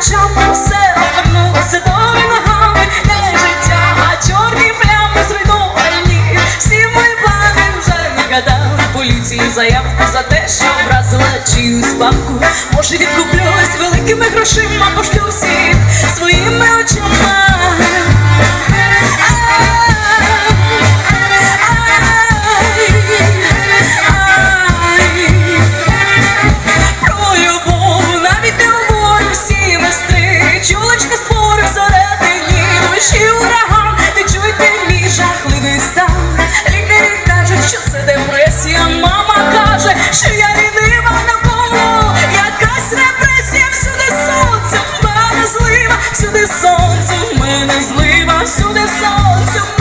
очами все обернулося до ногами, де а чорні плями зруйновані. Всі мої плани вже нагадали поліції заявку за те, що вразила чиюсь бабку. Може, відкуплюсь великими грошима пошлю всі сонце, в мене злива, всюди сонце.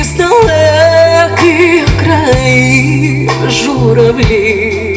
Із далеких країв. журавлі